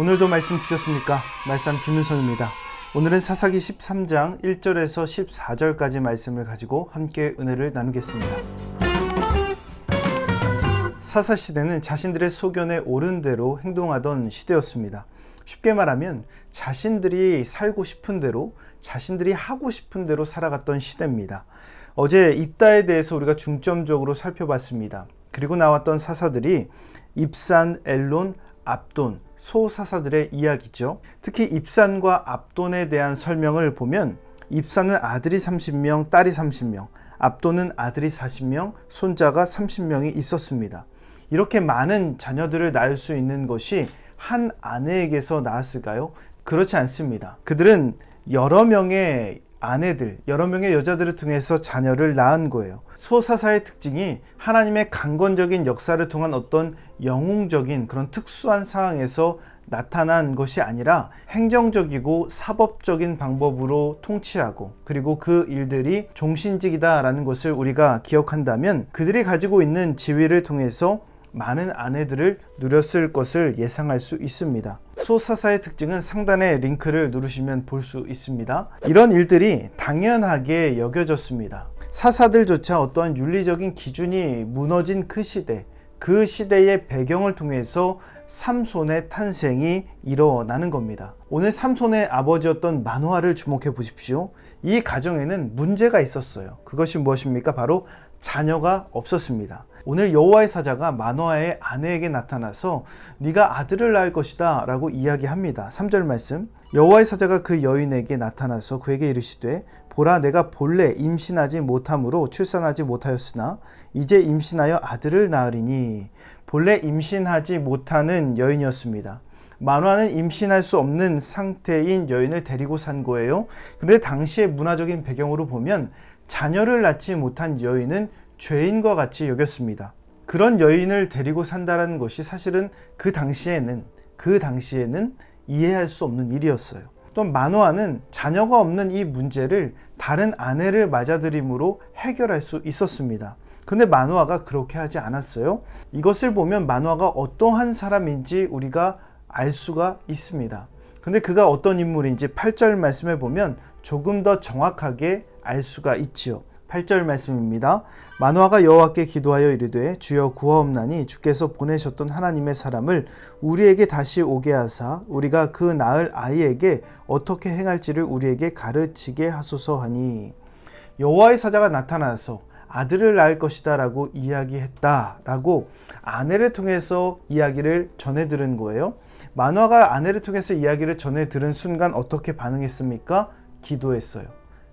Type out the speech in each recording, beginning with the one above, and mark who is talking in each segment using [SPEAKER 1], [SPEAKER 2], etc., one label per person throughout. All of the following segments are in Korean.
[SPEAKER 1] 오늘도 말씀 드셨습니까? 말씀 김윤선입니다. 오늘은 사사기 13장 1절에서 14절까지 말씀을 가지고 함께 은혜를 나누겠습니다. 사사 시대는 자신들의 소견에 옳은 대로 행동하던 시대였습니다. 쉽게 말하면 자신들이 살고 싶은 대로 자신들이 하고 싶은 대로 살아갔던 시대입니다. 어제 입다에 대해서 우리가 중점적으로 살펴봤습니다. 그리고 나왔던 사사들이 입산, 엘론, 압돈, 소사사들의 이야기죠. 특히 입산과 압돈에 대한 설명을 보면 입산은 아들이 30명, 딸이 30명, 압돈은 아들이 40명, 손자가 30명이 있었습니다. 이렇게 많은 자녀들을 낳을 수 있는 것이 한 아내에게서 나았을까요? 그렇지 않습니다. 그들은 여러 명의 아내들, 여러 명의 여자들을 통해서 자녀를 낳은 거예요. 소사사의 특징이 하나님의 강건적인 역사를 통한 어떤 영웅적인 그런 특수한 상황에서 나타난 것이 아니라 행정적이고 사법적인 방법으로 통치하고 그리고 그 일들이 종신직이다라는 것을 우리가 기억한다면 그들이 가지고 있는 지위를 통해서 많은 아내들을 누렸을 것을 예상할 수 있습니다. 소사사의 특징은 상단의 링크를 누르시면 볼 수 있습니다. 이런 일들이 당연하게 여겨졌습니다. 사사들조차 어떠한 윤리적인 기준이 무너진 그 시대, 그 시대의 배경을 통해서 삼손의 탄생이 일어나는 겁니다. 오늘 삼손의 아버지였던 마노아를 주목해 보십시오. 이 가정에는 문제가 있었어요. 그것이 무엇입니까? 바로 자녀가 없었습니다. 오늘 여호와의 사자가 마노아의 아내에게 나타나서 네가 아들을 낳을 것이다 라고 이야기합니다. 3절 말씀 여호와의 사자가 그 여인에게 나타나서 그에게 이르시되 보라 내가 본래 임신하지 못함으로 출산하지 못하였으나 이제 임신하여 아들을 낳으리니 본래 임신하지 못하는 여인이었습니다. 만화는 임신할 수 없는 상태인 여인을 데리고 산 거예요. 근데 당시의 문화적인 배경으로 보면 자녀를 낳지 못한 여인은 죄인과 같이 여겼습니다. 그런 여인을 데리고 산다는 것이 사실은 그 당시에는 그 당시에는 이해할 수 없는 일이었어요. 또 마노아는 자녀가 없는 이 문제를 다른 아내를 맞아들임으로 해결할 수 있었습니다. 근데 마노아가 그렇게 하지 않았어요. 이것을 보면 마노아가 어떠한 사람인지 우리가 알 수가 있습니다. 근데 그가 어떤 인물인지 8절 말씀에 보면 조금 더 정확하게 알 수가 있지요. 8절 말씀입니다. 마노아가 여호와께 기도하여 이르되 주여 구하옵나니 주께서 보내셨던 하나님의 사람을 우리에게 다시 오게 하사 우리가 그 낳을 아이에게 어떻게 행할지를 우리에게 가르치게 하소서 하니 여호와의 사자가 나타나서 아들을 낳을 것이다라고 이야기했다라고 아내를 통해서 이야기를 전해 들은 거예요. 마노아가 아내를 통해서 이야기를 전해 들은 순간 어떻게 반응했습니까? 기도했어요.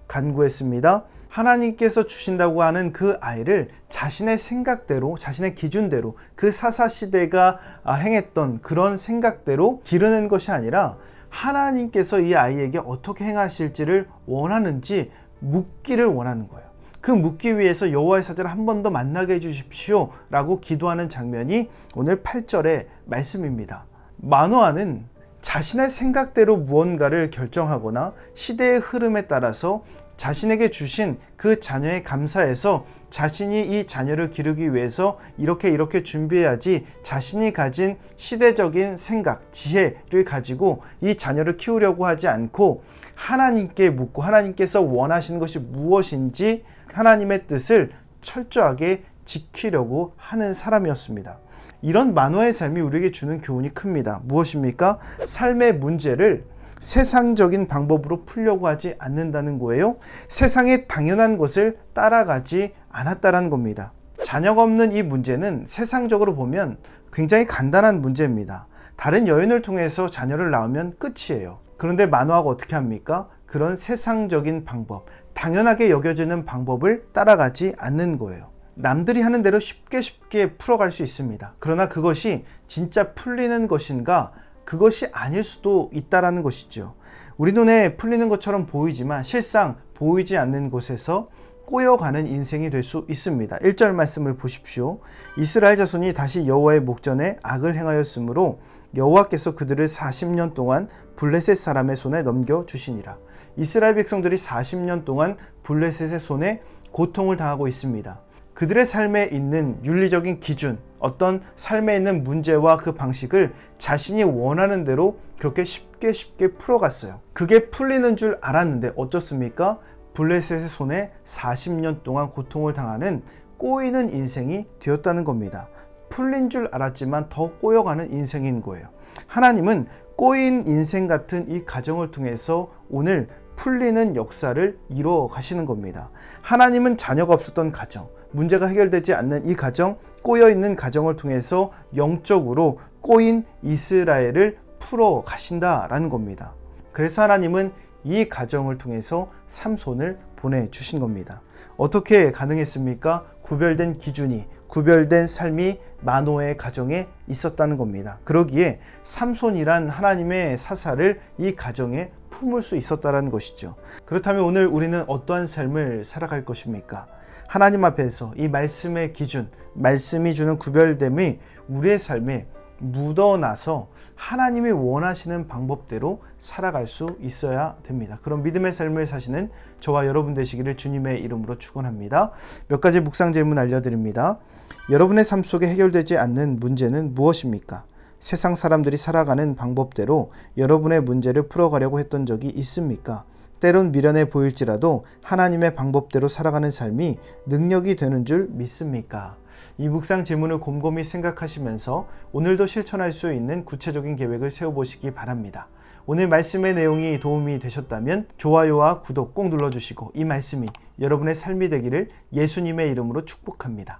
[SPEAKER 1] 간구했습니다. 하나님께서 주신다고 하는 그 아이를 자신의 생각대로, 자신의 기준대로 그 사사 시대가 행했던 그런 생각대로 기르는 것이 아니라 하나님께서 이 아이에게 어떻게 행하실지를 원하는지 묻기를 원하는 거예요. 그 묻기 위해서 여호와의 사자를 한 번 더 만나게 해 주십시오 라고 기도하는 장면이 오늘 8절의 말씀입니다. 마노아는 자신의 생각대로 무언가를 결정하거나 시대의 흐름에 따라서 자신에게 주신 그 자녀에 감사해서 자신이 이 자녀를 기르기 위해서 이렇게 이렇게 준비해야지 자신이 가진 시대적인 생각, 지혜를 가지고 이 자녀를 키우려고 하지 않고 하나님께 묻고 하나님께서 원하시는 것이 무엇인지 하나님의 뜻을 철저하게 지키려고 하는 사람이었습니다. 이런 만화의 삶이 우리에게 주는 교훈이 큽니다. 무엇입니까? 삶의 문제를 세상적인 방법으로 풀려고 하지 않는다는 거예요. 세상의 당연한 것을 따라가지 않았다는 겁니다. 자녀가 없는 이 문제는 세상적으로 보면 굉장히 간단한 문제입니다. 다른 여인을 통해서 자녀를 낳으면 끝이에요. 그런데 만화가 어떻게 합니까? 그런 세상적인 방법, 당연하게 여겨지는 방법을 따라가지 않는 거예요. 남들이 하는 대로 쉽게 쉽게 풀어갈 수 있습니다. 그러나 그것이 진짜 풀리는 것인가? 그것이 아닐 수도 있다라는 것이죠. 우리 눈에 풀리는 것처럼 보이지만 실상 보이지 않는 곳에서 꼬여가는 인생이 될 수 있습니다. 1절 말씀을 보십시오. 이스라엘 자손이 다시 여호와의 목전에 악을 행하였으므로 여호와께서 그들을 40년 동안 블레셋 사람의 손에 넘겨 주시니라. 이스라엘 백성들이 40년 동안 블레셋의 손에 고통을 당하고 있습니다. 그들의 삶에 있는 윤리적인 기준, 어떤 삶에 있는 문제와 그 방식을 자신이 원하는 대로 그렇게 쉽게 쉽게 풀어갔어요. 그게 풀리는 줄 알았는데 어쩌습니까? 블레셋의 손에 40년 동안 고통을 당하는 꼬이는 인생이 되었다는 겁니다. 풀린 줄 알았지만 더 꼬여가는 인생인 거예요. 하나님은 꼬인 인생 같은 이 가정을 통해서 오늘 풀리는 역사를 이루어 가시는 겁니다. 하나님은 자녀가 없었던 가정, 문제가 해결되지 않는 이 가정, 꼬여 있는 가정을 통해서 영적으로 꼬인 이스라엘을 풀어 가신다라는 겁니다. 그래서 하나님은 이 가정을 통해서 삼손을 보내주신 겁니다. 어떻게 가능했습니까? 구별된 기준이, 구별된 삶이 마노의 가정에 있었다는 겁니다. 그러기에 삼손이란 하나님의 사사를 이 가정에 품을 수 있었다는 것이죠. 그렇다면 오늘 우리는 어떠한 삶을 살아갈 것입니까? 하나님 앞에서 이 말씀의 기준, 말씀이 주는 구별됨이 우리의 삶에 묻어나서 하나님이 원하시는 방법대로 살아갈 수 있어야 됩니다. 그런 믿음의 삶을 사시는 저와 여러분 되시기를 주님의 이름으로 축원합니다. 몇 가지 묵상 질문 알려드립니다. 여러분의 삶 속에 해결되지 않는 문제는 무엇입니까? 세상 사람들이 살아가는 방법대로 여러분의 문제를 풀어가려고 했던 적이 있습니까? 때론 미련해 보일지라도 하나님의 방법대로 살아가는 삶이 능력이 되는 줄 믿습니까? 이 묵상 질문을 곰곰이 생각하시면서 오늘도 실천할 수 있는 구체적인 계획을 세워보시기 바랍니다. 오늘 말씀의 내용이 도움이 되셨다면 좋아요와 구독 꼭 눌러주시고 이 말씀이 여러분의 삶이 되기를 예수님의 이름으로 축복합니다.